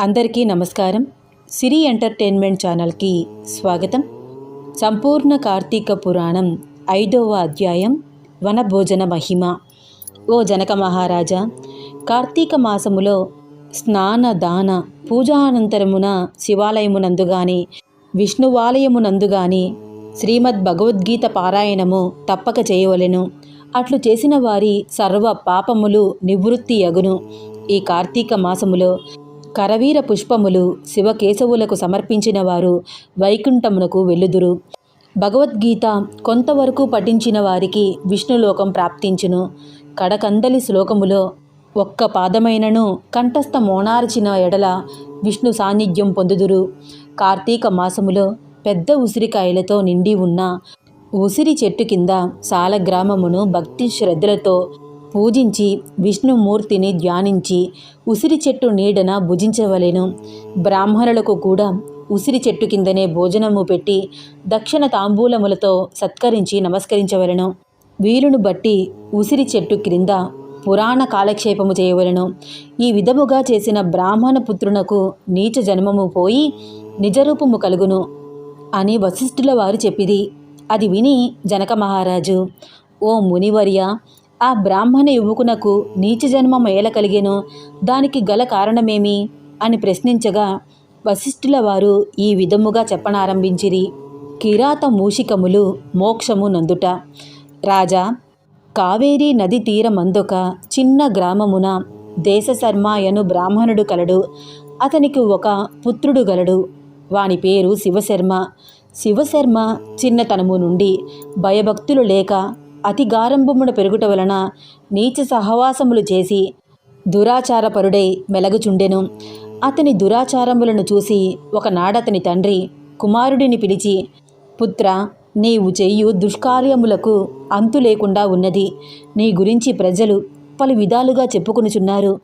అందరికీ నమస్కారం. సిరి ఎంటర్టైన్మెంట్ ఛానల్కి స్వాగతం. సంపూర్ణ కార్తీక పురాణం ఐదవ అధ్యాయం వనభోజన మహిమ. ఓ జనక మహారాజా కార్తీక మాసములో స్నాన దాన పూజానంతరమున శివాలయమునందు గాని విష్ణువాలయమునందు గాని శ్రీమద్ భగవద్గీత పారాయణము తప్పక చేయవలెను. అట్లు చేసిన వారి సర్వ పాపములు నివృత్తి యగును. ఈ కార్తీక మాసములో కరవీర పుష్పములు శివకేశవులకు సమర్పించిన వారు వైకుంఠమునకు వెళ్ళుదురు. భగవద్గీత కొంతవరకు పఠించిన వారికి విష్ణులోకం ప్రాప్తించును. కడకందలి శ్లోకములో ఒక్క పాదమైనను కంఠస్థ మోనార్చిన ఎడల విష్ణు సాన్నిధ్యం పొందుదురు. కార్తీక మాసములో పెద్ద ఉసిరికాయలతో నిండి ఉన్న ఉసిరి చెట్టు కింద సాలగ్రామమును భక్తి శ్రద్ధలతో పూజించి విష్ణుమూర్తిని ధ్యానించి ఉసిరి చెట్టు నీడన భుజించవలెను. బ్రాహ్మణులకు కూడా ఉసిరి చెట్టు కిందనే భోజనము పెట్టి దక్షిణ తాంబూలములతో సత్కరించి నమస్కరించవలెను. వీలును బట్టి ఉసిరి చెట్టు క్రింద పురాణ కాలక్షేపము చేయవలెను. ఈ విధముగా చేసిన బ్రాహ్మణ పుత్రునకు నీచ జన్మము పోయి నిజరూపము కలుగును అని వశిష్ఠుల వారు చెప్పిది. అది విని జనక మహారాజు ఓ మునివర్య ఆ బ్రాహ్మణ యువకునకు నీచ జన్మం ఏల కలిగేను దానికి గల కారణమేమి? అని ప్రశ్నించగా వశిష్ఠుల వారు ఈ విధముగా చెప్పనారంభించిరి. కిరాత మూషికములు మోక్షము నందుట. రాజా కావేరీ నది తీరమందొక చిన్న గ్రామమున దేశశర్మాయను బ్రాహ్మణుడు కలడు అతనికి ఒక పుత్రుడు గలడు. వాని పేరు శివశర్మ. శివశర్మ చిన్నతనము నుండి భయభక్తులు లేక అతి గారంభమున పెరుగుట వలన నీచ సహవాసములు చేసి దురాచారపరుడై మెలగుచుండెను. అతని దురాచారములను చూసి ఒకనాడతని తండ్రి కుమారుడిని పిలిచి పుత్ర నీవు చెయ్యు దుష్కార్యములకు అంతు లేకుండా ఉన్నది. నీ గురించి ప్రజలు పలు విధాలుగా చెప్పుకొనుచున్నారు.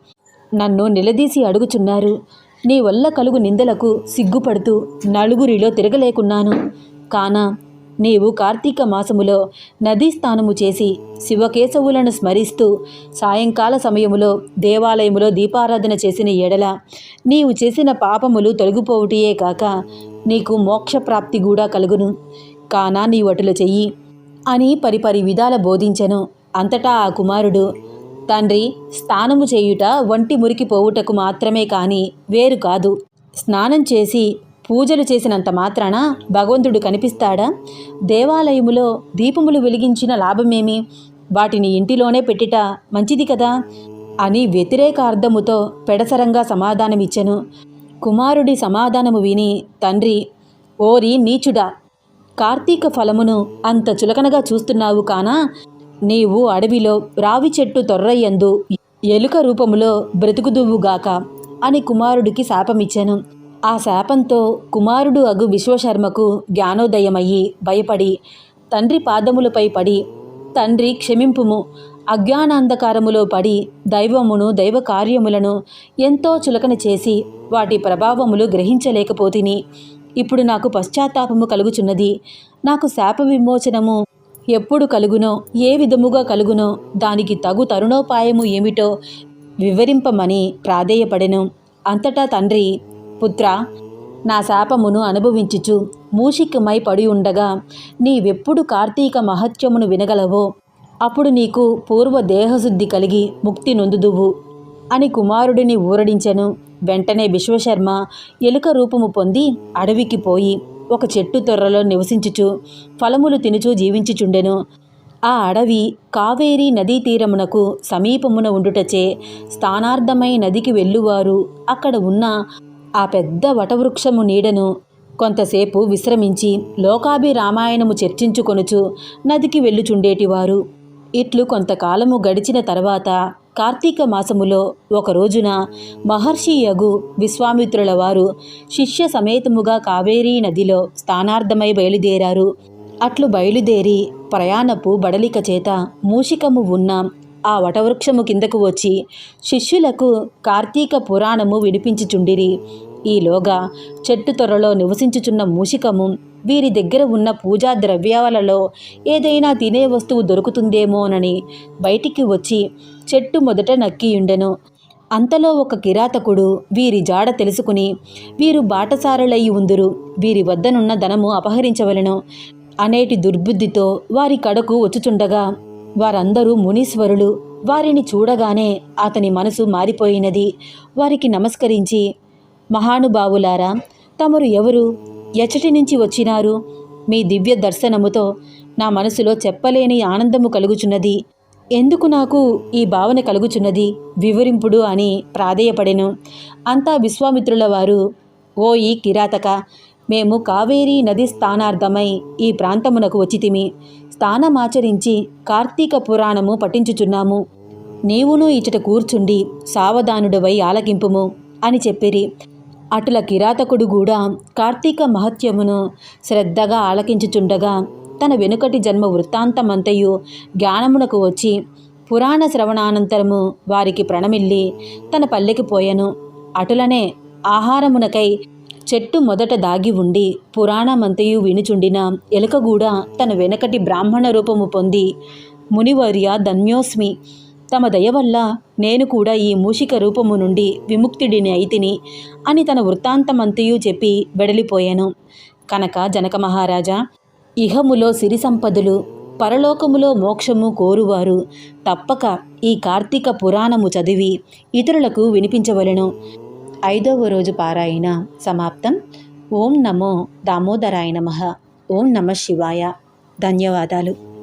నన్ను నిలదీసి అడుగుచున్నారు. నీ వల్ల కలుగు నిందలకు సిగ్గుపడుతూ నలుగురిలో తిరగలేకున్నాను. కాన నీవు కార్తీక మాసములో నదీ స్నానము చేసి శివకేశవులను స్మరిస్తూ సాయంకాల సమయములో దేవాలయములో దీపారాధన చేసిన ఎడల నీవు చేసిన పాపములు తొలగిపోవుటియే కాక నీకు మోక్షప్రాప్తి కూడా కలుగును. కానా నీవటులు చెయ్యి అని పరిపరి విధాల బోధించెను. అంతటా ఆ కుమారుడు తండ్రి స్నానము చేయుట వంటి మురికి పోవుటకు మాత్రమే కాని వేరు కాదు. స్నానం చేసి పూజలు చేసినంత మాత్రాన భగవంతుడు కనిపిస్తాడా? దేవాలయములో దీపములు వెలిగించిన లాభమేమి? వాటిని ఇంటిలోనే పెట్టిట మంచిది కదా? అని వ్యతిరేక అర్థముతో పెడసరంగా సమాధానమిచ్చెను. కుమారుడి సమాధానము విని తండ్రి ఓరి నీచుడా! కార్తీక ఫలమును అంత చులకనగా చూస్తున్నావు కానా? నీవు అడవిలో రావి చెట్టు తొర్రయ్యందు ఎలుక రూపములో బ్రతుకుదువుగాక అని కుమారుడికి శాపమిచ్చాను. ఆ శాపంతో కుమారుడు అగు విశ్వశర్మకు జ్ఞానోదయమయ్యి భయపడి తండ్రి పాదములపై పడి తండ్రి క్షమింపుము అజ్ఞానాంధకారములో పడి దైవమును దైవ కార్యములను ఎంతో చులకన చేసి వాటి ప్రభావములు గ్రహించలేకపోతిని. ఇప్పుడు నాకు పశ్చాత్తాపము కలుగుచున్నది. నాకు శాప విమోచనము ఎప్పుడు కలుగునో ఏ విధముగా కలుగునో దానికి తగు తరుణోపాయము ఏమిటో వివరింపమని ప్రాధేయపడెను. అంతటా తండ్రి పుత్ర నా శాపమును అనుభవించుచు మూషికమై పడి ఉండగా నీవెప్పుడు కార్తీక మహత్యమును వినగలవో అప్పుడు నీకు పూర్వ దేహశుద్ధి కలిగి ముక్తి నొందుదువు అని కుమారుడిని ఊరడించెను. వెంటనే విశ్వశర్మ ఎలుక రూపము పొంది అడవికి పోయి ఒక చెట్టు తొర్రలో నివసించుచు ఫలములు తినుచూ జీవించుచుండెను. ఆ అడవి కావేరీ నదీ తీరమునకు సమీపమున ఉండుటచే స్థానార్థమై నదికి వెళ్ళువారు అక్కడ ఉన్న ఆ పెద్ద వటవృక్షము నీడను కొంతసేపు విశ్రమించి లోకాభి రామాయణము చర్చించుకొనుచు నదికి వెళ్ళుచుండేటివారు. ఇట్లు కొంతకాలము గడిచిన తర్వాత కార్తీక మాసములో ఒక రోజున మహర్షి యగు విశ్వామిత్రుల వారు శిష్య సమేతముగా కావేరీ నదిలో స్థానార్థమై బయలుదేరారు. అట్లు బయలుదేరి ప్రయాణపు బడలిక చేత మూషికము ఉన్న ఆ వటవృక్షము కిందకు వచ్చి శిష్యులకు కార్తీక పురాణము వినిపించుచుండిరి. ఈలోగా చెట్టు త్వరలో నివసించుచున్న మూషికము వీరి దగ్గర ఉన్న పూజా ద్రవ్యాలలో ఏదైనా తినే వస్తువు దొరుకుతుందేమోనని బయటికి వచ్చి చెట్టు మొదట నక్కియుండెను. అంతలో ఒక కిరాతకుడు వీరి జాడ తెలుసుకుని వీరు బాటసారులై ఉందురు. వీరి వద్దనున్న ధనము అపహరించవలెను. అనేటి దుర్బుద్ధితో వారి కడకు వచ్చుచుండగా వారందరూ మునీశ్వరులు. వారిని చూడగానే అతని మనసు మారిపోయినది. వారికి నమస్కరించి మహానుభావులారా తమరు ఎవరు? ఎచ్చటి నుంచి వచ్చినారు? మీ దివ్య దర్శనముతో నా మనసులో చెప్పలేని ఆనందము కలుగుచున్నది. ఎందుకు నాకు ఈ భావన కలుగుచున్నది? వివరింపుడు అని ప్రాధేయపడెను. అంతా విశ్వామిత్రుల వారు ఓ ఈ కిరాతక మేము కావేరీ నది స్థానార్థమై ఈ ప్రాంతమునకు వచ్చితిమి. స్థానమాచరించి కార్తీక పురాణము పఠించుచున్నాము. నీవును ఇచ్చట కూర్చుండి సావధానుడవై ఆలకింపుము అని చెప్పిరి. అటుల కిరాతకుడు కూడా కార్తీక మహత్యమును శ్రద్ధగా ఆలకించుచుండగా తన వెనుకటి జన్మ వృత్తాంతమంతయు జ్ఞానమునకు వచ్చి పురాణ శ్రవణానంతరము వారికి ప్రణమిల్లి తన పల్లెకి పోయెను. అటులనే ఆహారమునకై చెట్టు మొదట దాగి ఉండి పురాణమంతయు వినుచుండిన ఎలుకగూడ తన వెనకటి బ్రాహ్మణ రూపము పొంది మునివర్య ధన్యోస్మి తమ దయ వల్ల నేను కూడా ఈ మూషిక రూపము నుండి విముక్తుడిని అయితిని అని తన వృత్తాంతమంతయు చెప్పి వెడలిపోయాను. కనుక జనక మహారాజా ఇహములో సిరి సంపదలు పరలోకములో మోక్షము కోరువారు తప్పక ఈ కార్తీక పురాణము చదివి ఇతరులకు వినిపించవలెను. ఐదవ రోజు పారాయణ సమాప్తం. ఓం నమో దామోదరాయ నమ. ఓం నమ శివాయ. ధన్యవాదాలు.